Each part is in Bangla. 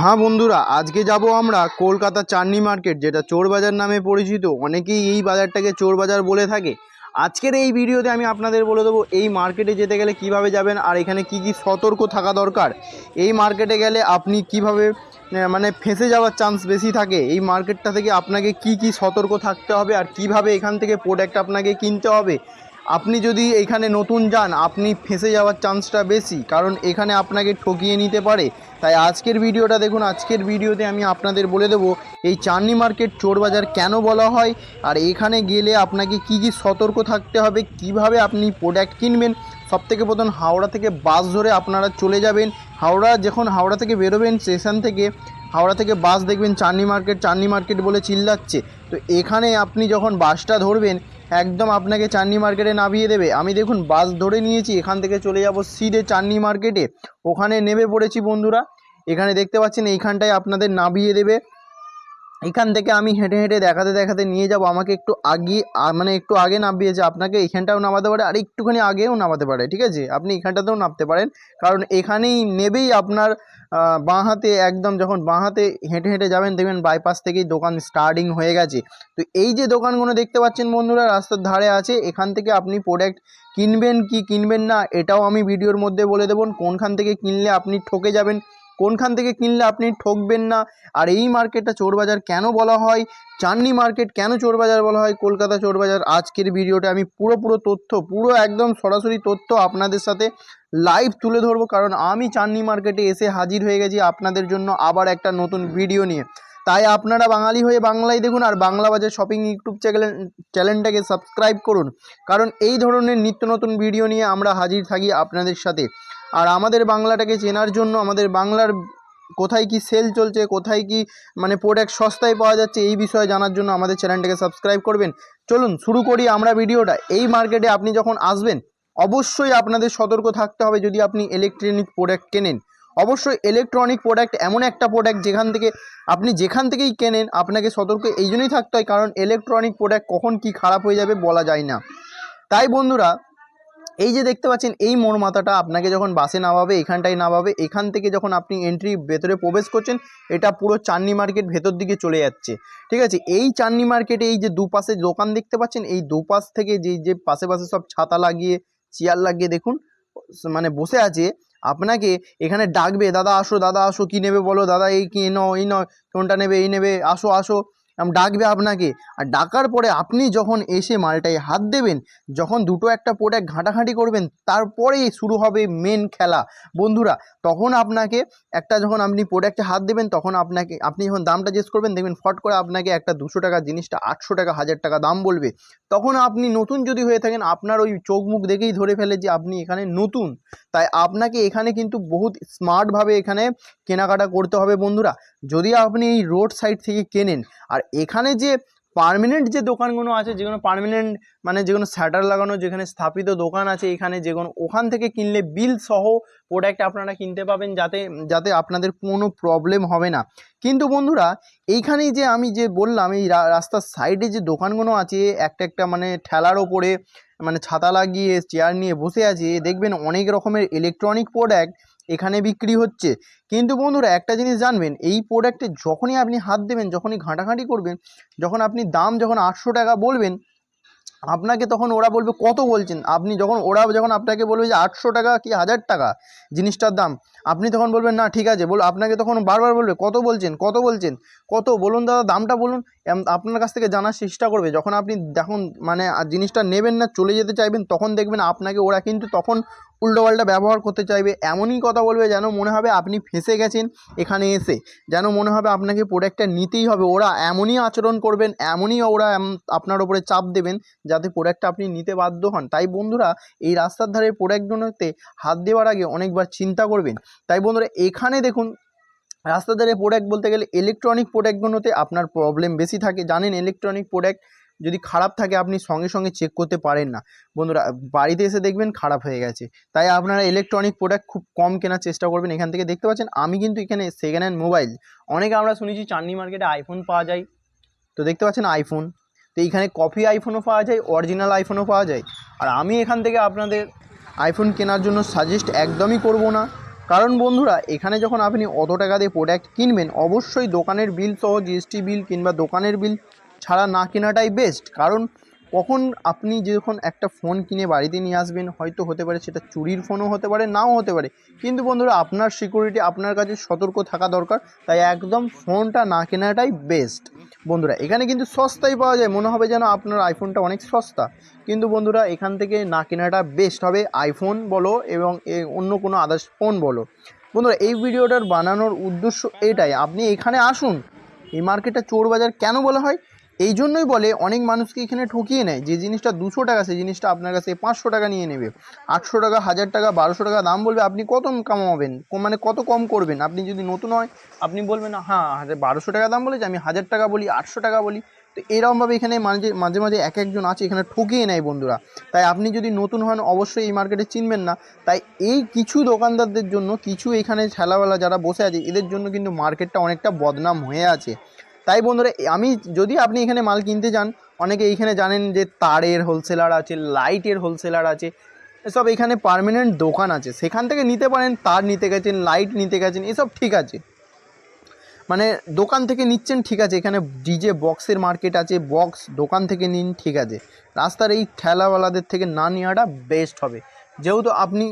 হ্যাঁ বন্ধুরা, আজকে যাব আমরা কলকাতা চাটনি মার্কেট, যেটা চোর বাজার নামে পরিচিত। অনেকেই এই বাজারটাকে চোর বাজার বলে থাকে। আজকের এই ভিডিওতে আমি আপনাদের বলে দেবো এই মার্কেটে যেতে গেলে কীভাবে যাবেন আর এখানে কি কি সতর্ক থাকা দরকার। এই মার্কেটে গেলে আপনি কীভাবে মানে ফেঁসে যাওয়ার চান্স বেশি থাকে। এই মার্কেটটা থেকে আপনাকে কি কি সতর্ক থাকতে হবে আর কীভাবে এখান থেকে প্রোডাক্ট আপনাকে কিনতে হবে। আপনি যদি এখানে নতুন যান, আপনি ফেঁসে যাওয়ার চান্সটা বেশি, কারণ এখানে আপনাকে ঠকিয়ে নিতে পারে। তাই আজকের ভিডিওটা দেখুন, আজকের ভিডিওতে আমি আপনাদের বলে দেবো, এই চাঁদনি মার্কেট চোর বাজার কেন বলা হয়, আর এখানে গেলে আপনাকে কি কি সতর্ক থাকতে হবে, কীভাবে আপনি প্রোডাক্ট কিনবেন, সবথেকে প্রথম হাওড়া থেকে বাস ধরে আপনারা চলে যাবেন। হাওড়া, যখন হাওড়া থেকে বেরোবেন স্টেশন থেকে, হাওড়া থেকে বাস দেখবেন, চাঁদনি মার্কেট চাঁদনি মার্কেট বলে চিল্লাচ্ছে। তো এখানে আপনি যখন বাসটা ধরবেন একদম আপনাকে চাঁদনি মার্কেটে নামিয়ে দেবে। আমি দেখুন, বাস ধরে নিয়েছি, এখান থেকে চলে যাব সিধে চাঁদনি মার্কেটে। ওখানে নেমে পড়েছি বন্ধুরা। এখানে দেখতে পাচ্ছেন, এইখানটায় আপনাদের নামিয়ে দেবে। এখান থেকে আমি হেঁটে হেঁটে দেখাতে দেখাতে নিয়ে যাব। আমাকে একটু আগে মানে একটু আগে নামিয়েছে আপনাকে এখানটাও নামাতে পারে, আর একটুখানি আগেও নামাতে পারে, ঠিক আছে? আপনি এখানটাতেও নামতে পারেন। কারণ এখানেই নেবেই আপনার বাঁ হাতে একদম যখন বাঁ হাতে হেঁটে হেঁটে যাবেন, দেখবেন বাইপাস থেকেই দোকান স্টার্টিং হয়ে গেছে। তো এই যে দোকানগুলো দেখতে পাচ্ছেন বন্ধুরা, রাস্তার ধারে আছে, এখান থেকে আপনি প্রোডাক্ট কিনবেন কি কিনবেন না, এটাও আমি ভিডিওর মধ্যে বলে দেবো। কোনখান থেকে কিনলে আপনি ঠকে যাবেন কোনখান থেকে কিনলে আপনি ঠকবেন না? আর এই মার্কেটটা চোরবাজার কেন বলা হয়? চাঁদনি মার্কেট কেন চোরবাজার বলা হয়? কলকাতা চোরবাজার আজকের ভিডিওটা আমি পুরো পুরো তথ্য, পুরো একদম সরাসরি তথ্য আপনাদের সাথে লাইভ তুলে ধরবো। কারণ আমি চাঁদনি মার্কেটে এসে হাজির হয়ে গেছি আপনাদের জন্য আবার একটা নতুন ভিডিও নিয়ে। তাই আপনারা বাঙালি হয়ে বাংলায় দেখুন আর Bangla Bazar shopping YouTube channel চ্যানেলটাকে সাবস্ক্রাইব করুন। কারণ এই ধরনের নিত্য নতুন ভিডিও নিয়ে আমরা হাজির থাকি আপনাদের সাথে। আর আমাদের বাংলাটাকে চেনার জন্য আমাদের বাংলার কোথায় কি সেল চলছে, কোথায় কি মানে প্রোডাক্ট সস্তায় পাওয়া যাচ্ছে এই বিষয়ে জানার জন্য আমাদের চ্যানেলটাকে সাবস্ক্রাইব করবেন। চলুন শুরু করি আমরা ভিডিওটা। এই মার্কেটে আপনি যখন আসবেন, অবশ্যই আপনাদের সতর্ক থাকতে হবে যদি আপনি ইলেকট্রনিক প্রোডাক্ট কেনেন। অবশ্যই ইলেকট্রনিক প্রোডাক্ট এমন একটা প্রোডাক্ট যেখান থেকে আপনি যেখান থেকেই কেনেন, আপনাকে সতর্ক এই জন্যই থাকতে হয় কারণ ইলেকট্রনিক প্রোডাক্ট কখন কি খারাপ হয়ে যাবে বলা যায় না। তাই বন্ধুরা এই যে দেখতে পাচ্ছেন, এই মোড় মাথাটা আপনাকে যখন বাসে নামাবে, এখানটায় নামাবে, এখান থেকে যখন আপনি এন্ট্রি ভেতরে প্রবেশ করছেন, এটা পুরো চাঁদনি মার্কেট ভেতর দিকে চলে যাচ্ছে। ঠিক আছে? এই চাঁদনি মার্কেটে এই যে দুপাশে দোকান দেখতে পাচ্ছেন, এই দুপাশ থেকে যে যে পাশে পাশে সব ছাতা লাগিয়ে চেয়ার লাগিয়ে দেখুন মানে বসে আছে, আপনাকে এখানে ডাকবে, দাদা, আসো দাদা, আসো, কি নেবে বলো? দাদা, এই কি নাও, এই নয় কোনটা নেবে, এই নেবে, আসো আসো। ডাকবে আপনাকে। আর ডাকার পরে আপনি যখন এসে মালটায় হাত দেবেন, যখন দুটো একটা প্রোডাক্ট ঘাঁটাঘাঁটি করবেন, তারপরেই শুরু হবে মেন খেলা। বন্ধুরা, তখন আপনাকে একটা যখন আপনি প্রোডাক্টে হাত দেবেন, তখন আপনাকে, আপনি যখন দামটা জিজ্ঞেস করবেন, দেখবেন ফট করে আপনাকে একটা দুশো টাকা, জিনিসটা আটশো টাকা, হাজার টাকা দাম বলবে। তখন আপনি নতুন যদি হয়ে থাকেন, আপনার ওই চোখ মুখ দেখেই ধরে ফেলে যে আপনি এখানে নতুন। তাই আপনাকে এখানে কিন্তু বহুত স্মার্টভাবে এখানে কেনাকাটা করতে হবে বন্ধুরা। যদি আপনি এই রোড সাইড থেকে কেনেন, আর এখানে যে পারমানেন্ট যে দোকানগুলো আছে, যেগুলো পারমানেন্ট মানে যেগুলো শাটার লাগানো, যেখানে স্থাপিত দোকান আছে, এখানে যেগুলো ওখান থেকে কিনলে বিল সহ প্রোডাক্ট আপনারা কিনতে পাবেন যাতে যাতে আপনাদের কোনো প্রবলেম হবে না। কিন্তু বন্ধুরা, এইখানেই যে আমি যে বললাম, এই রাস্তার সাইডে যে দোকানগুলো আছে, একটা একটা মানে ঠেলার ওপরে মানে ছাতা লাগিয়ে চেয়ার নিয়ে বসে আছে, দেখবেন অনেক রকমের ইলেকট্রনিক প্রোডাক্ট এখানে বিক্রি হচ্ছে। কিন্তু বন্ধুরা একটা জিনিস জানবেন, এই প্রোডাক্টে যখনই আপনি হাত দেবেন, যখনই ঘাঁটাঘাঁটি করবেন, যখন আপনি দাম যখন আটশো টাকা বলবেন, আপনাকে তখন ওরা বলবে কত বলছেন? আপনি যখন, ওরা যখন আপনাকে বলবে যে আটশো টাকা কি হাজার টাকা জিনিসটার দাম, আপনি তখন বলবেন, না, ঠিক আছে। বল, আপনাকে তখন বারবার বলবে, কত বলছেন? কত বলছেন? কত? বলুন দাদা, দামটা বলুন। আপনার কাছ থেকে জানার চেষ্টা করবে। যখন আপনি দেখুন মানে জিনিসটা নেবেন না, চলে যেতে চাইবেন, তখন দেখবেন আপনাকে ওরা কিন্তু তখন উল্টোপাল্টা ব্যবহার করতে চাইবে, এমনই কথা বলবে যেন মনে হবে আপনি ফেঁসে গেছেন এখানে এসে। যেন মনে হবে আপনাকে প্রোডাক্টটা নিতেই হবে। ওরা এমনই আচরণ করবেন, এমনই ওরা আপনার ওপরে চাপ দেবেন যাতে প্রোডাক্টটা আপনি নিতে বাধ্য হন। তাই বন্ধুরা, এই রাস্তার ধারে প্রোডাক্টগুলোতে হাত দেওয়ার আগে অনেকবার চিন্তা করবেন। তাই বন্ধুরা, এখানে দেখুন, রাস্তার ধারে প্রোডাক্ট বলতে গেলে ইলেকট্রনিক প্রোডাক্টগুলোতে আপনার প্রবলেম বেশি থাকে। জানেন ইলেকট্রনিক প্রোডাক্ট যদি খারাপ থাকে আপনি সঙ্গে সঙ্গে চেক করতে পারেন না। বন্ধুরা, বাড়িতে এসে দেখবেন খারাপ হয়ে গেছে। তাই আপনারা ইলেকট্রনিক প্রোডাক্ট খুব কম কেনার চেষ্টা করবেন। এখান থেকে দেখতে পাচ্ছেন, আমি কিন্তু এখানে সেকেন্ড হ্যান্ড মোবাইল অনেকে আমরা শুনেছি চাঁদনি মার্কেটে আইফোন পাওয়া যায়। তো দেখতে পাচ্ছেন আইফোন তো এইখানে কপি আইফোনও পাওয়া যায় অরিজিনাল আইফোনও পাওয়া যায়। আর আমি এখান থেকে আপনাদের আইফোন কেনার জন্য সাজেস্ট একদমই করব না। কারণ বন্ধুরা, এখানে যখন আপনি অত টাকা দিয়ে প্রোডাক্ট কিনবেন, অবশ্যই দোকানের বিল সহ জিএসটি বিল কিংবা দোকানের বিল ছাড়া না কেনাটাই বেস্ট কারণ কখন আপনি যখন একটা ফোন কিনে বাড়িতে নিয়ে আসবেন, হয়তো হতে পারে সেটা চুরির ফোনও হতে পারে, নাও হতে পারে। কিন্তু বন্ধুরা, আপনার সিকিউরিটি আপনার কাছে সতর্ক থাকা দরকার, তাই একদম ফোনটা না কেনাটাই বেস্ট বন্ধুরা, এখানে কিন্তু সস্তায় পাওয়া যায়, মনে হবে যেন আপনার আইফোনটা অনেক সস্তা। কিন্তু বন্ধুরা, এখান থেকে না কেনাটা বেস্ট হবে আইফোন বলো এবং অন্য কোনো আদার্স ফোন বলো। বন্ধুরা, এই ভিডিওটার বানানোর উদ্দেশ্য এটাই, আপনি এখানে আসুন, এই মার্কেটটা চোর বাজার কেন বলা হয়? এই জন্যই বলে অনেক মানুষকে এখানে ঠকিয়ে নেয়। যে জিনিসটা দুশো টাকা, সেই জিনিসটা আপনার কাছে পাঁচশো টাকা নিয়ে নেবে। আটশো টাকা, হাজার টাকা, বারোশো টাকা দাম বলবে, আপনি কত কামাবেন? মানে কত কম করবেন? আপনি যদি নতুন হয়, আপনি বলবেন হ্যাঁ হাজার, বারোশো টাকা দাম বলেছে, আমি হাজার টাকা বলি, আটশো টাকা বলি। তো এরকমভাবে এখানে মাঝে মাঝে মাঝে এক একজন আছে, এখানে ঠকিয়ে নেয় বন্ধুরা। তাই আপনি যদি নতুন হন, অবশ্যই এই মার্কেটে চিনবেন না। তাই এই কিছু দোকানদারদের জন্য কিছু এখানে ঠেলাওয়ালা যারা বসে আছে, এদের জন্য কিন্তু মার্কেটটা অনেকটা বদনাম হয়ে আছে। তাই বন্ধুরা, আমি যদি আপনি এখানে মাল কিনতে যান, অনেকে এইখানে জানেন যে তারের হোলসেলার আছে লাইটের হোলসেলার আছে, এসব এখানে পার্মানেন্ট দোকান আছে। সেখান থেকে নিতে পারেন, তার নিতে গেছেন লাইট নিতে গেছেন, এসব ঠিক আছে। মানে দোকান থেকে নিচ্ছেন, ঠিক আছে। এখানে ডিজে বক্সের মার্কেট আছে বক্স দোকান থেকে নিন, ঠিক আছে। রাস্তার এই ঠেলাওয়ালাদের থেকে না নেওয়াটা বেস্ট হবে। যেহেতু আপনি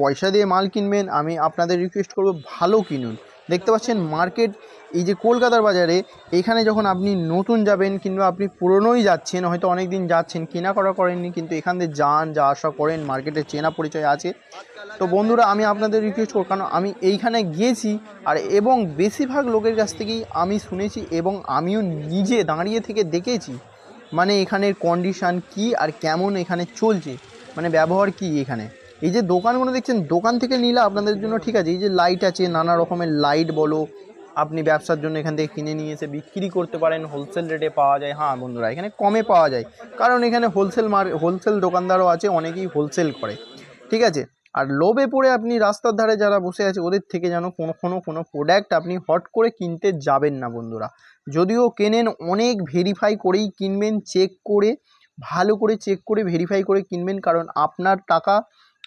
পয়সা দিয়ে মাল কিনবেন, আমি আপনাদের রিকোয়েস্ট করব ভালো কিনুন। দেখতে পাচ্ছেন মার্কেট, এই যে কলকাতার বাজারে, এখানে যখন আপনি নতুন যাবেন কিংবা আপনি পুরনোই যাচ্ছেন, হয়তো অনেক দিন যাচ্ছেন কেনা করা করেননি, কিন্তু এখান দিয়ে যান, যা আসা করেন, মার্কেটে চেনা পরিচয় আছে। তো বন্ধুরা, আমি আপনাদের রিকোয়েস্ট করব, কারণ আমি এইখানে গিয়েছি, আর এবং বেশিরভাগ লোকের কাছ থেকেই আমি শুনেছি এবং আমিও নিজে দাঁড়িয়ে থেকে দেখেছি মানে এখানের কন্ডিশান কি আর কেমন এখানে চলছে মানে ব্যবহার কি এখানে। এই যে দোকানগুলো দেখছেন, দোকান থেকে নিলে আপনাদের জন্য ঠিক আছে। এই যে লাইট আছে, নানা রকমের লাইট বলো, আপনি ব্যবসার জন্য এখান থেকে কিনে নিয়ে এসে বিক্রি করতে পারেন। হোলসেল রেটে পাওয়া যায়। হ্যাঁ বন্ধুরা, এখানে কমে পাওয়া যায়। কারণ এখানে হোলসেল মার হোলসেল দোকানদারও আছে, অনেকেই হোলসেল করে। ঠিক আছে? আর লোভে পড়ে আপনি রাস্তার ধারে যারা বসে আছে, ওদের থেকে যেন কোনো কোনো কোনো প্রোডাক্ট আপনি হট করে কিনতে যাবেন না বন্ধুরা। যদিও কেনেন অনেক ভেরিফাই করেই কিনবেন চেক করে, ভালো করে চেক করে ভেরিফাই করে কিনবেন। কারণ আপনার টাকা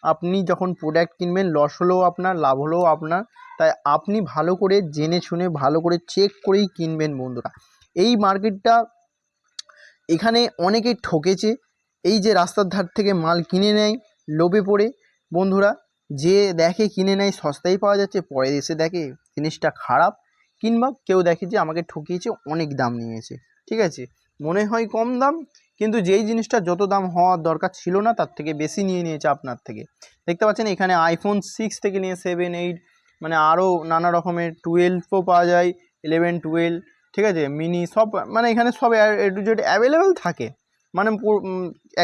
আপনি যখন প্রোডাক্ট কিনবেন লস হলেও আপনার, লাভ হলেও আপনার। তাই আপনি ভালো করে জেনে শুনে, ভালো করে চেক করেই কিনবেন বন্ধুরা। এই মার্কেটটা এখানে অনেকেই ঠকেছে। এই যে রাস্তার ধার থেকে মাল কিনে নেয়, লোভে পড়ে। বন্ধুরা, যে দেখে কিনে নেয়, সস্তায় পাওয়া যাচ্ছে, পরে এসে দেখে জিনিসটা খারাপ। কিংবা কেউ দেখে যে আমাকে ঠকিয়েছে, অনেক দাম নিয়েছে। ঠিক আছে? মনে হয় কম দাম কিন্তু যেই জিনিসটা যত দাম হওয়ার দরকার ছিল না, তার থেকে বেশি নিয়ে নিয়েছে আপনার থেকে। দেখতে পাচ্ছেন এখানে আইফোন সিক্স থেকে নিয়ে সেভেন এইট মানে আরও নানা রকমের টুয়েলভও পাওয়া যায় ইলেভেন টুয়েলভ ঠিক আছে? মিনি সব মানে এখানে সব এ টু জেড অ্যাভেলেবেল থাকে। মানে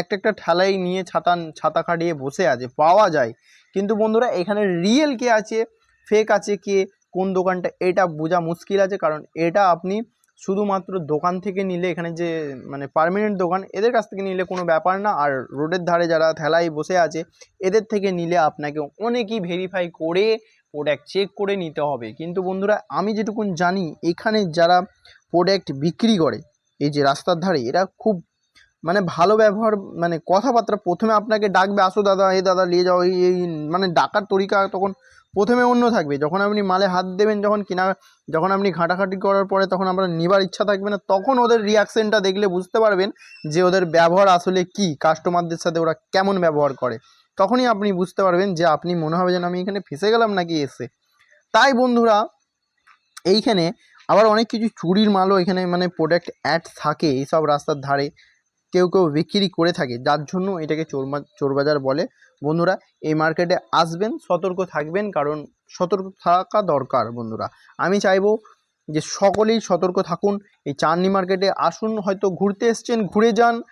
একটা একটা ঠেলাই নিয়ে ছাতা ছাতা খাটিয়ে বসে আছে, পাওয়া যায়। কিন্তু বন্ধুরা, এখানে রিয়েল কে আছে ফেক আছে কে, কোন দোকানটা, এটা বোঝা মুশকিল আছে, কারণ এটা আপনি শুধুমাত্র দোকান থেকে নিলে এখানে যে মানে পার্মানেন্ট দোকান, এদের কাছ থেকে নিলে কোনো ব্যাপার না। আর রোডের ধারে যারা ঠেলায় বসে আছে, এদের থেকে নিলে আপনাকে অনেকই ভেরিফাই করে প্রোডাক্ট চেক করে নিতে হবে। কিন্তু বন্ধুরা, আমি যেটুকুন জানি, এখানে যারা প্রোডাক্ট বিক্রি করে, এই যে রাস্তার ধারে, এরা খুব মানে ভালো ব্যবহার মানে কথাবার্তা প্রথমে আপনাকে ডাকবে, আসো দাদা এই দাদা, নিয়ে যাও এই মানে ডাকার তরিকা তখন প্রথমে অন্য থাকবে। যখন আপনি মালে হাত দেবেন, যখন কিনা, যখন আপনি ঘাঁটাঘাঁটি করার পরে তখন আপনার নিবার ইচ্ছা থাকবে না, তখন ওদের রিয়াকশনটা দেখলে বুঝতে পারবেন যে ওদের ব্যবহার আসলে কি কাস্টমারদের সাথে ওরা কেমন ব্যবহার করে। তখনই আপনি বুঝতে পারবেন যে আপনি মনে হবে যেন আমি এখানে ফেসে গেলাম নাকি এসে। তাই বন্ধুরা, এইখানে আবার অনেক কিছু চুরির মালও এখানে মানে প্রোডাক্ট অ্যাড থাকে এইসব রাস্তার ধারে। কেউ কেউ বিক্রি করে থাকে। যার জন্য এটাকে চোর মা- চোরবাজার বলে। বন্ধুরা, এই মার্কেটে আসবেন, সতর্ক থাকবেন, কারণ সতর্ক থাকা দরকার বন্ধুরা। আমি চাইব যে সকলেই সতর্ক থাকুন। এই চাঁদনি মার্কেটে আসুন, হয়তো ঘুরতে এসছেন, ঘুরে যান।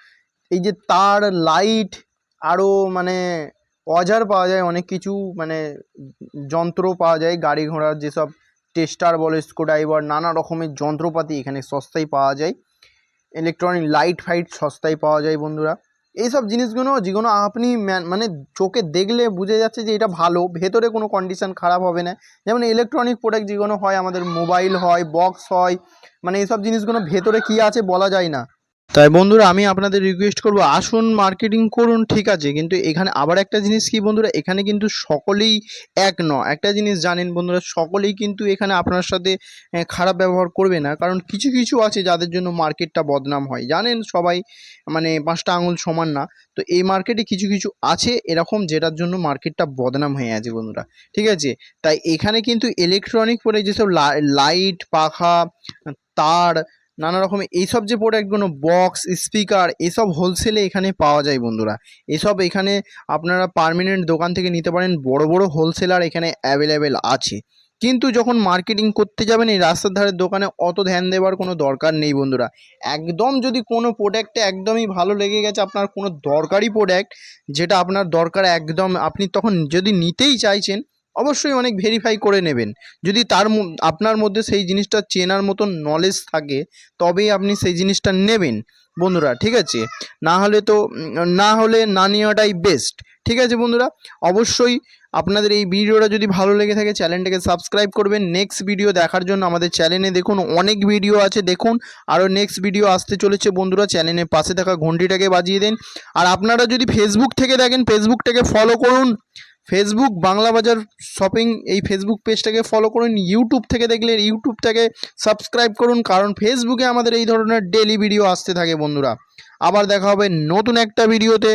এই যে তার লাইট আরও মানে অজার পাওয়া যায়, অনেক কিছু মানে যন্ত্র পাওয়া যায়, গাড়ি ঘোড়ার যেসব টেস্টার বলে, স্ক্রুড্রাইভার, নানা রকমের যন্ত্রপাতি এখানে সস্তায় পাওয়া যায়। ইলেকট্রনিক লাইট ফাইট সস্তায় পাওয়া যায় বন্ধুরা। এইসব জিনিসগুলো যেগুলো আপনি মানে চোখে দেখলে বুঝে যাচ্ছে যে এটা ভালো, ভেতরে কোনো কন্ডিশন খারাপ হবে না। যেমন ইলেকট্রনিক প্রোডাক্ট যেগুলো হয়, আমাদের মোবাইল হয় বক্স হয় মানে এইসব জিনিসগুলো ভেতরে কী আছে বলা যায় না। তাই বন্ধুরা, আমি আপনাদের রিকোয়েস্ট করব, আসুন মার্কেটিং করুন, ঠিক আছে, কিন্তু এখানে আবার একটা জিনিস কি বন্ধুরা, এখানে কিন্তু সকলেই এক ন একটা জিনিস জানেন বন্ধুরা, সকলেই কিন্তু এখানে আপনার সাথে খারাপ ব্যবহার করবে না, কারণ কিছু কিছু আছে যাদের জন্য মার্কেটটা বদনাম হয়। জানেন সবাই মানে পাঁচটা আঙুল সমান না, তো এই মার্কেটে কিছু কিছু আছে এরকম যেটার জন্য মার্কেটটা বদনাম হয়ে আছে বন্ধুরা, ঠিক আছে? তাই এখানে কিন্তু ইলেকট্রনিক পরে যেসব লাইট পাখা, তার নানা রকমের এইসব যে প্রোডাক্টগুলো বক্স স্পিকার এসব হোলসেলে এখানে পাওয়া যায় বন্ধুরা। এসব এখানে আপনারা পার্মানেন্ট দোকান থেকে নিতে পারেন। বড় বড় হোলসেলার এখানে অ্যাভেলেবেল আছে। কিন্তু যখন মার্কেটিং করতে যাবেন এই রাস্তার ধারের দোকানে, অত ধ্যান দেওয়ার কোনো দরকার নেই বন্ধুরা। একদম যদি কোনো প্রোডাক্টে একদমই ভালো লেগে গেছে, আপনার কোনো দরকারি প্রোডাক্ট যেটা আপনার দরকার একদম, আপনি তখন যদি নিতেই চাইছেন অবশ্যই অনেক ভেরিফাই করে নেবেন। যদি তার আপনার মধ্যে সেই জিনিসটা চেনার মতন নলেজ থাকে, তবেই আপনি সেই জিনিসটা নেবেন, বন্ধুরা, ঠিক আছে? না হলে তো, না হলে না নেওয়াটাই বেস্ট ঠিক আছে, বন্ধুরা? অবশ্যই আপনাদের এই ভিডিওটা যদি ভালো লেগে থাকে, চ্যানেলটাকে সাবস্ক্রাইব করবেন। নেক্সট ভিডিও দেখার জন্য আমাদের চ্যানেলে দেখুন, অনেক ভিডিও আছে, দেখুন। আরও নেক্সট ভিডিও আসতে চলেছে, বন্ধুরা। চ্যানেলের পাশে থাকা ঘন্টিটাকে বাজিয়ে দিন। আর আপনারা যদি ফেসবুক থেকে দেখেন ফেসবুকটাকে ফলো করুন। ফেসবুক বাংলা বাজার শপিং এই ফেসবুক পেজটাকে ফলো করুন। ইউটিউব থেকে দেখলে ইউটিউবটাকে সাবস্ক্রাইব করুন, কারণ ফেসবুকে আমাদের এই ধরনের ডেলি ভিডিও আসতে থাকে বন্ধুরা। আবার দেখা হবে নতুন একটা ভিডিওতে